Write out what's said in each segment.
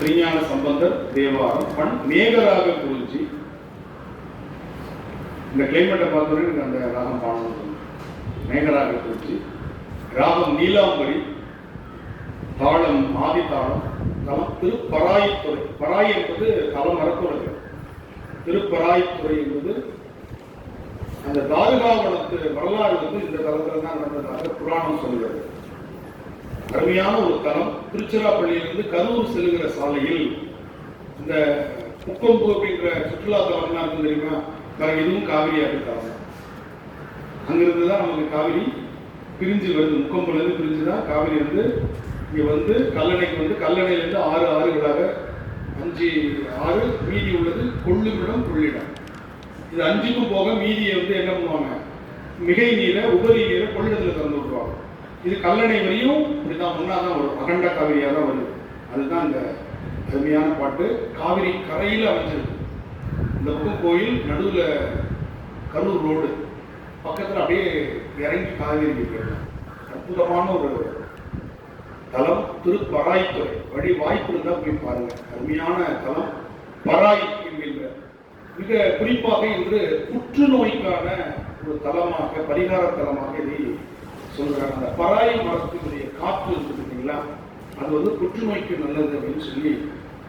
ஸ்ரீஞான சம்பந்தர் தேவாரம் பண் மேகராக குறிஞ்சி இந்த கிளைமேட்டை பார்த்தோன்னே எனக்கு அந்த ராகம் பாடணும் மேகராக குறிஞ்சி ராகம் நீலாம்பரி. தாளம் ஆதி தாளம் தலம் திருப்பராய்த்துறை. பராய் என்பது தலம் மரத்துறை திருப்பராய்த்துறை என்பது அந்த தாருகாவனத்து வரலாறு வந்து இந்த தலத்தில் தான் நடந்ததாக புராணம் சொல்கிறது அருமையான ஒரு தலம். திருச்சிராப்பள்ளியிலிருந்து கரூர் செல்கிற சாலையில் இந்த முக்கொம்பு அப்படின்ற சுற்றுலா தலம்லாம் இருக்கு தெரியுமா? வேற இதுவும் காவிரியாக தலம். அங்கிருந்து தான் நமக்கு காவிரி பிரிஞ்சு வருது. முக்கொம்புலேருந்து பிரிஞ்சு தான் காவிரி வந்து இங்கே வந்து கல்லணைக்கு வந்து கல்லணையிலேருந்து ஆறு ஆறுகளாக அஞ்சு ஆறு மீதி உள்ளது கொள்ளுமிடம் கொள்ளிடம். இது அஞ்சுக்கும் போக மீதியை வந்து என்ன பண்ணுவாங்க? மிகை நீரை உபரி நீரை கொள்ளிடத்தில் திறந்து விட்டுருவாங்க இது கல்லணை வரையும் இதுதான் முன்னாதான் தான் வரும். அகண்ட காவிரியாக தான் வருது. அதுதான் இந்த அருமையான பாட்டு. காவிரி கரையில் அமைஞ்சிருக்கு. இந்த பக்கம் கோயில் நடுவில் கரூர் ரோடு. பக்கத்தில் அப்படியே இறங்கி காவிரி போயிடலாம் அற்புதமான ஒரு தலம். திருப்பராய்த்துறை. வழி வாய்ப்பு இருந்தால் போய் பாருங்க. அருமையான தலம். பராய் என்கின்ற. மிக குறிப்பாக இன்று புற்றுநோய்க்கான ஒரு தலமாக பரிகார தலமாக இதை சொல்கிறாங்க அந்த பராய் மரத்தினுடைய காற்று இருக்குது பார்த்தீங்களா? அது வந்து புற்றுநோய்க்கு நல்லது அப்படின்னு சொல்லி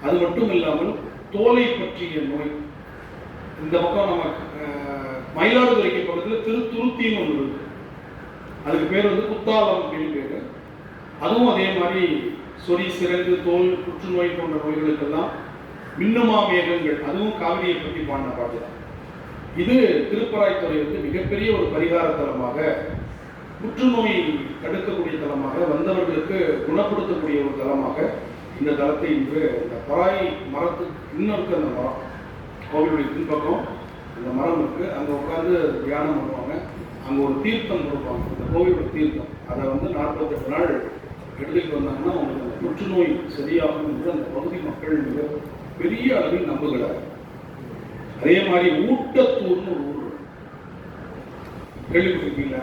அது மட்டும் இல்லாமல் தோலை பற்றிய நோய். இந்த பக்கம் நம்ம மயிலாடுதுறைக்கு பக்கத்தில் திருத்துருத்தின்னு ஒன்று இருக்கு. அதுக்கு பேர் வந்து குத்தாலம் அப்படின்னு பேர். அதுவும் அதே மாதிரி சொறி சிறந்து தோல் புற்றுநோய் போன்ற நோய்களுக்கெல்லாம் மின்னுமா மேகங்கள் அதுவும் காவிரியை பற்றி பாடின பாட்டு இது திருப்பராய்த்துறை வந்து மிகப்பெரிய ஒரு பரிகார தலமாக புற்றுநோய் தடுக்கக்கூடிய தலமாக வந்தவர்களுக்கு குணப்படுத்தக்கூடிய ஒரு தலமாக இந்த தளத்தை இன்று இந்த பராய் மரத்துக்கு இன்னொருக்கு அந்த மரம் கோவிலுடைய பின்பக்கம் அந்த மரம் இருக்கு. அங்கே உட்காந்து தியானம் பண்ணுவாங்க. அங்கே ஒரு தீர்த்தம் கொடுப்பாங்க. இந்த கோவிலோட தீர்த்தம். அதை வந்து நாற்பத்தெட்டு நாள் எடுத்துக்கிட்டு வந்தாங்கன்னா அவங்களுக்கு அந்த புற்றுநோய் சரியாகும் என்று அந்த பகுதி மக்கள் மிக பெரிய அளவில் நம்புகிறார். அதே மாதிரி ஊட்டத்தூர்னு ஒரு ஊர் கேள்விப்பட்டிருக்கீங்களா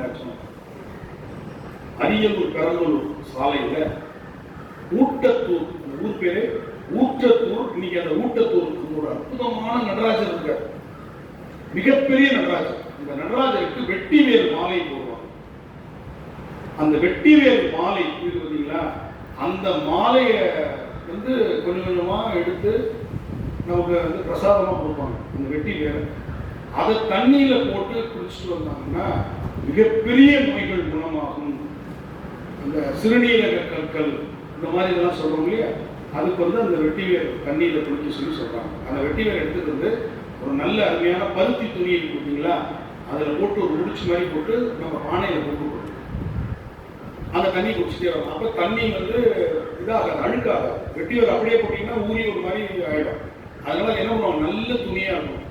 அரியலூர் பெரம்பலூர் சாலையில் ஊட்டத்தூர் ஊர் பேரு ஊட்டத்தூர். இன்னைக்கு அந்த ஊட்டத்தூருக்கு ஒரு அற்புதமான நடராஜர் இருக்கார். மிகப்பெரிய நடராஜர். இந்த நடராஜருக்கு வெட்டிவேல் மாலை போடுவாங்க. அந்த வெட்டிவேல் மாலை பார்த்தீங்களா அந்த மாலையை வந்து கொஞ்சம் கொஞ்சமா எடுத்து நமக்கு வந்து பிரசாதமாக கொடுப்பாங்க அந்த வெட்டி வேலை அதை தண்ணியில போட்டு குளிச்சுட்டு வந்தாங்கன்னா மிகப்பெரிய நோய்கள் குணமாகும். அந்த சிறுநீரக கற்கள் இந்த மாதிரி இதெல்லாம் சொல்கிறோம் இல்லையா? அதுக்கு வந்து அந்த வெட்டிவேர் தண்ணியில் தண்ணியில குளிக்க சொல்லி சொல்கிறாங்க அந்த வெட்டிவேர் எடுத்துட்டு வந்து ஒரு நல்ல அருமையான பருத்தி துணி கொடுத்தீங்களா அதில் போட்டு ஒரு முடிச்சு மாதிரி போட்டு நம்ம பானையில் போட்டு கொடுக்கணும். அந்த தண்ணி குடிச்சிட்டே வரும் அப்போ தண்ணி வந்து இதாகாது அழுக்காது வெட்டி வேர் அப்படியே போட்டிங்கன்னா ஊறி ஒரு மாதிரி ஆகிடும் அதனால என்ன பண்ணுவோம் நல்ல துணியாக இருக்கும்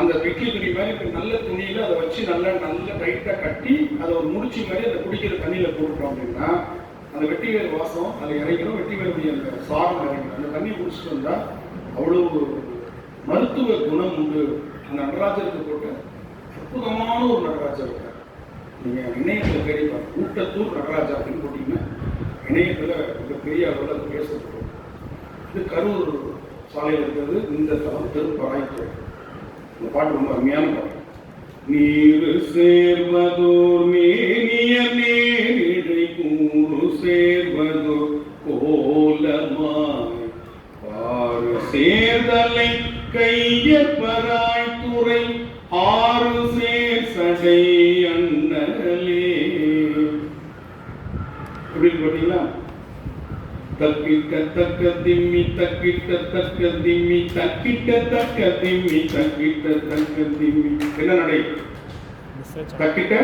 அந்த இட்லி துணி மாதிரி நல்ல துணியில அதை வச்சு நல்லா நல்ல டைட்டா கட்டி அதை ஒரு முடிச்சு மாதிரி அந்த குடிக்கிற தண்ணியில போட்டுட்டோம் அப்படின்னா அந்த வெட்டிவேல் வாசம் அதில் இறங்கிடும் வெட்டிவேலுடைய அந்த சாரம் இறங்கிடும் அந்த தண்ணி குடிச்சிட்டு வந்தா அவ்வளவு மருத்துவ குணம் உண்டு. அந்த நடராஜருக்கு போட்டு அற்புதமான ஒரு நடராஜர் இருக்கார். நீங்க இணையத்துல தேடி பாருங்க. ஊட்டத்தூர் நடராஜா அப்படின்னு போட்டீங்கன்னா இணையத்துல மிகப்பெரிய அளவில் அது பேசப்படும். இது கரூர் சாலையில் இருக்கிறது. இந்த தலம் திருப்பராய்த்துறை இந்த பாட்டு ரொம்ப அருமையான பாட்டு. நீரு சேர்வதோர் மேனிய நேரிடை கூறு சேர்வதோர் கோலமாய். பாரு சேர்தலை கையப்பராய் துறை ஆறு சேர் சடை. தப்பிக்கத்தக்க திம்மி தக்கிட்ட திம்மி தக்கிட்ட திம்மி தக்கிட்ட திம்மி என்ன நடை? தக்கிட்ட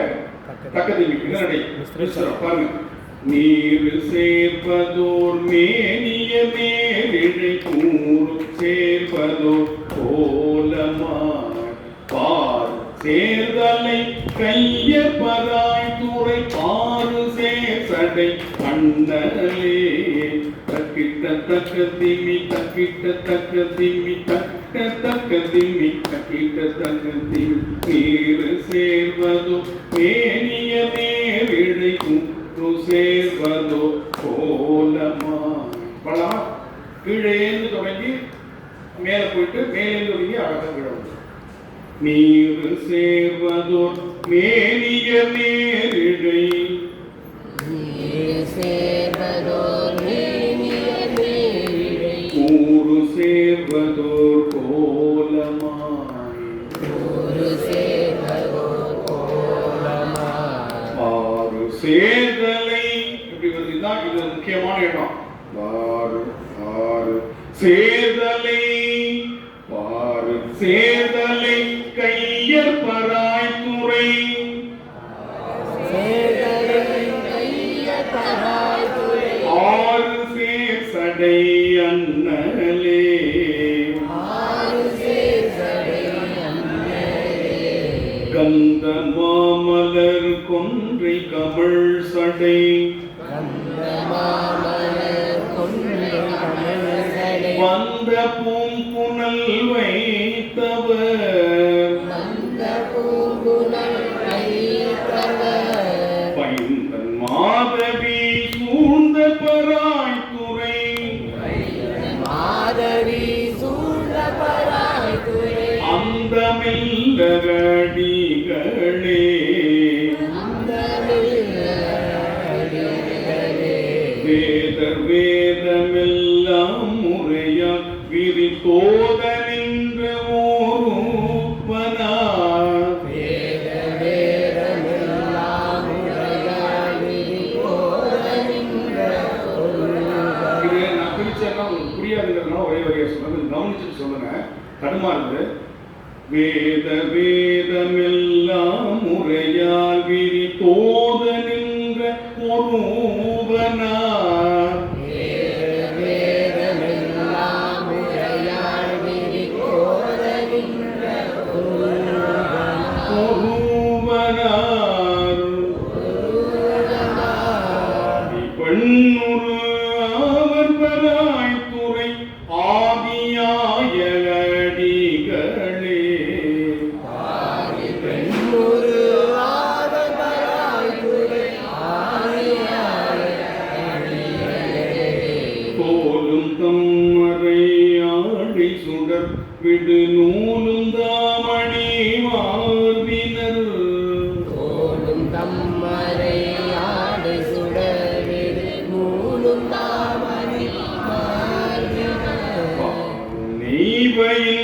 தக்க திம்மி என்ன நடை? பாருங்க. நீர் சேர்ப்பதோர் மேனிய மேலிழை கூறு சேர்ப்பதோர் கோலமாய் பார் சேர்தலை கைய துறை பாரு சேசடை கண்டலே திமி தக்கிட்ட தக்க திமி தக்க தக்க திமி தக்கிட்ட தக்க திமி பேரு சேர்வதோ பேணிய மேவிழைக்கும் சேர்வதோ கோலமா பலமா கீழேந்து தொடங்கி மேலே போயிட்டு மேலேந்து தொடங்கி அழகாக விழும் நீர் சேர்வதோ மேனிய மேலிழை சேவதோர் கோலமாய் ஒரு சேவதோர் கோலமாய் ஆறு சேதலை இப்படி வருது இதுதான் இது முக்கியமான இடம் ஆறு ஆறு சேதலை பாரு சேதலை கையர் பராய் துறை ஆறு சேர் சடை Μουρεια, Βύρι, வழியில்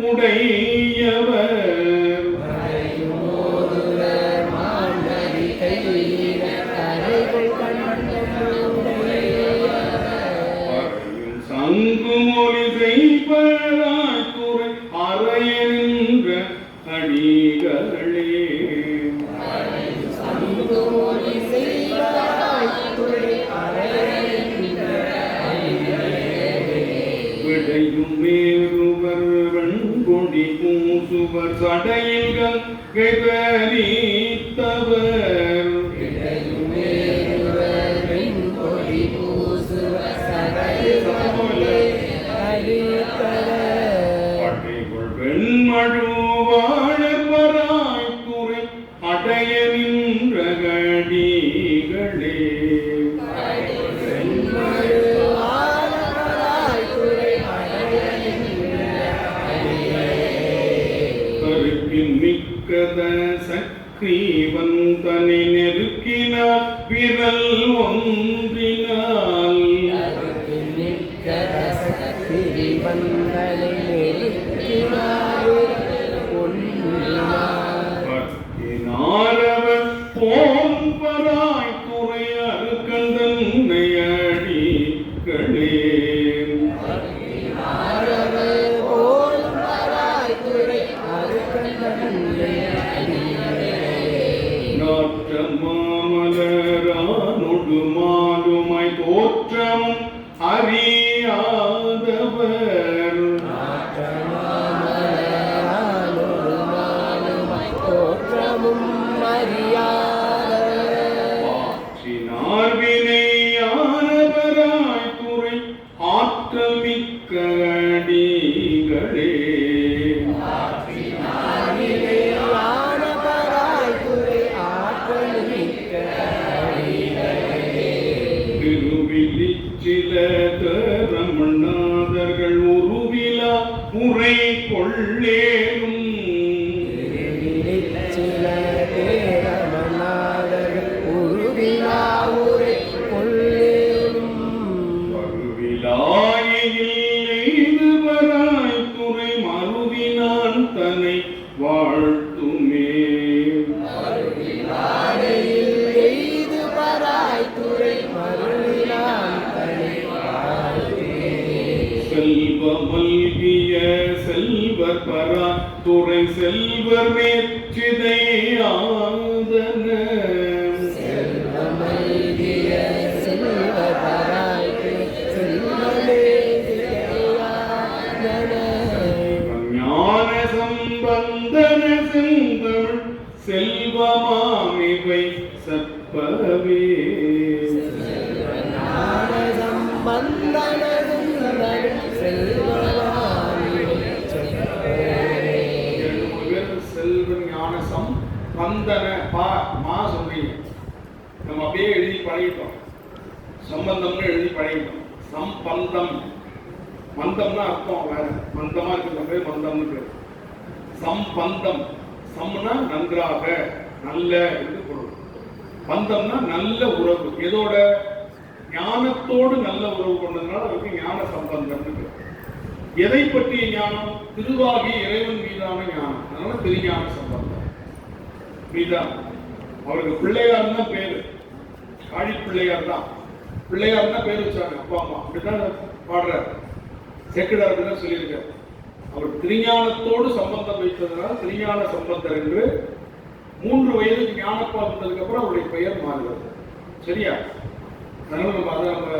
உடையவர் சங்கு மொழி செய்வர் உலகில் மிக்கத சக்திவந்தனை நெருக்கினார் விரல் ஒன்றினார். உள்ளேனும் செல்வர் பரா துறை செல்வர் மேற்றிதை ஆதன. செல்வமாமிவை சற்பவே. சம்பந்தன மூணு பேர் செல்வ ஞான சம்பந்தன பா மா சொல்றீங்க நம்ம அப்படியே எழுதி பழகிட்டோம் சம்பந்தம்னு எழுதி பழகிட்டோம். சம்பந்தம் மந்தம்னா அர்த்தம் வேற. மந்தமா இருக்கிற பேர் மந்தம்னு பேர். சம்பந்தம் சம்னா நன்றாக நல்ல என்று பொருள். பந்தம்னா நல்ல உறவு. எதோட? ஞானத்தோடு நல்ல உறவு கொண்டதுனால அதுக்கு ஞான சம்பந்தம்னு பேர். எதை பற்றிய ஞானம்? திருவாகி இறைவன் மீதான ஞானம். அதனால திருஞான சம்பந்தம். மீதான் அவருக்கு பிள்ளையார் தான் பேரு. காழி பிள்ளையார் தான். பிள்ளையார் தான் பேர் வச்சாங்க அப்பா அம்மா. அப்படிதான் பாடுறாரு சேக்கடார் தான் சொல்லியிருக்காரு. அவர் திருஞானத்தோடு சம்பந்தம் வைத்ததுனால் திருஞான சம்பந்தர் என்று மூன்று வயதுக்கு ஞானப்பா வந்ததுக்கு அப்புறம் அவருடைய பெயர் மாறுகிறது. சரியா? அதனால நம்ம அதை நம்ம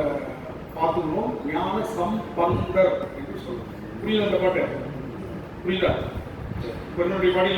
பார்த்துக்கணும் ஞான சம்பந்தர் என்று சொல்றோம் புரியுது அந்த பாட்டு? புரியுதா? சரி. என்னுடைய பாடியில்